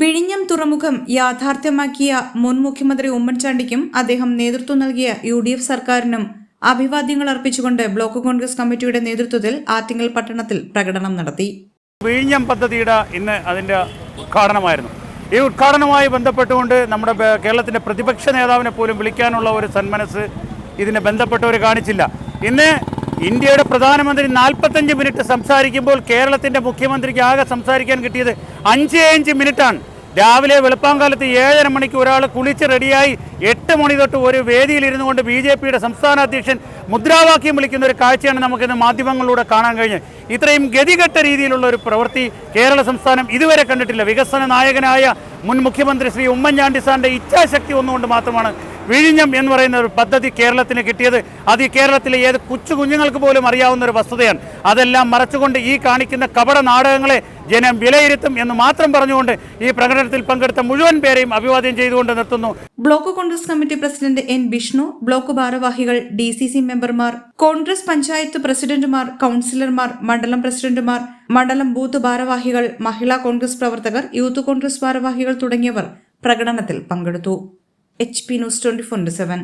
വിഴിഞ്ഞം തുറമുഖം യാഥാർത്ഥ്യമാക്കിയ മുൻ മുഖ്യമന്ത്രി ഉമ്മൻചാണ്ടിക്കും അദ്ദേഹം നേതൃത്വം നൽകിയ യു ഡി എഫ് സർക്കാരിനും അഭിവാദ്യങ്ങൾ അർപ്പിച്ചുകൊണ്ട് ബ്ലോക്ക് കോൺഗ്രസ് കമ്മിറ്റിയുടെ നേതൃത്വത്തിൽ ആറ്റിങ്ങൽ പട്ടണത്തിൽ പ്രകടനം നടത്തി. വിഴിഞ്ഞം പദ്ധതിയുടെ ഇന്ന് അതിന്റെ ഉദ്ഘാടനമായിരുന്നു. ഈ ഉദ്ഘാടനവുമായി ബന്ധപ്പെട്ടുകൊണ്ട് നമ്മുടെ കേരളത്തിന്റെ പ്രതിപക്ഷ നേതാവിനെ പോലും വിളിക്കാനുള്ള ഒരു സന്മനസ് ഇതിനെ ബന്ധപ്പെട്ടവർ കാണിച്ചില്ല. ഇന്ന് ഇന്ത്യയുടെ പ്രധാനമന്ത്രി നാൽപ്പത്തഞ്ച് മിനിറ്റ് സംസാരിക്കുമ്പോൾ കേരളത്തിന്റെ മുഖ്യമന്ത്രിക്ക് ആകെ സംസാരിക്കാൻ കിട്ടിയത് അഞ്ച് അഞ്ച് മിനിറ്റാണ്. രാവിലെ വെളുപ്പാങ്കാലത്ത് ഏഴര മണിക്ക് ഒരാൾ കുളിച്ച് റെഡിയായി എട്ട് മണി തൊട്ട് ഒരു വേദിയിൽ ഇരുന്നു കൊണ്ട് ബി ജെ പിയുടെ സംസ്ഥാന അധ്യക്ഷൻ മുദ്രാവാക്യം വിളിക്കുന്ന ഒരു കാഴ്ചയാണ് നമുക്കിന്ന് മാധ്യമങ്ങളിലൂടെ കാണാൻ കഴിഞ്ഞത്. ഇത്രയും ഗതികെട്ട രീതിയിലുള്ള ഒരു പ്രവൃത്തി കേരള സംസ്ഥാനം ഇതുവരെ കണ്ടിട്ടില്ല. വികസന നായകനായ മുൻ മുഖ്യമന്ത്രി ശ്രീ ഉമ്മൻചാണ്ടി സാറിന്റെ ഇച്ഛാശക്തി ഒന്നുകൊണ്ട് മാത്രമാണ് വിഴിഞ്ഞം എന്ന് പറയുന്ന ഒരു പദ്ധതി കേരളത്തിന് കിട്ടിയത്. അത് ഈ കേരളത്തിലെ ഏത് കൊച്ചു കുഞ്ഞുങ്ങൾക്ക് പോലും അറിയാവുന്ന ഒരു വസ്തുതയാണ്. അതെല്ലാം മറച്ചുകൊണ്ട് ഈ കാണിക്കുന്ന കപട നാടകങ്ങളെ ജനം വിലയിരുത്തും എന്ന് മാത്രം പറഞ്ഞുകൊണ്ട് ഈ പ്രകടനത്തിൽ പങ്കെടുത്ത മുഴുവൻ പേരെയും അഭിവാദ്യം ചെയ്തുകൊണ്ട് നിർത്തുന്നു. Block Congress committee president N Bishnu block ഭാരവാഹികൾ ഡി മെമ്പർമാർ കോൺഗ്രസ് പഞ്ചായത്ത് പ്രസിഡന്റുമാർ കൌൺസിലർമാർ മണ്ഡലം പ്രസിഡന്റുമാർ മണ്ഡലം ബൂത്ത് ഭാരവാഹികൾ മഹിളാ കോൺഗ്രസ് പ്രവർത്തകർ യൂത്ത് കോൺഗ്രസ് ഭാരവാഹികൾ തുടങ്ങിയവർ പ്രകടനത്തിൽ പങ്കെടുത്തു. H P news twenty four seven.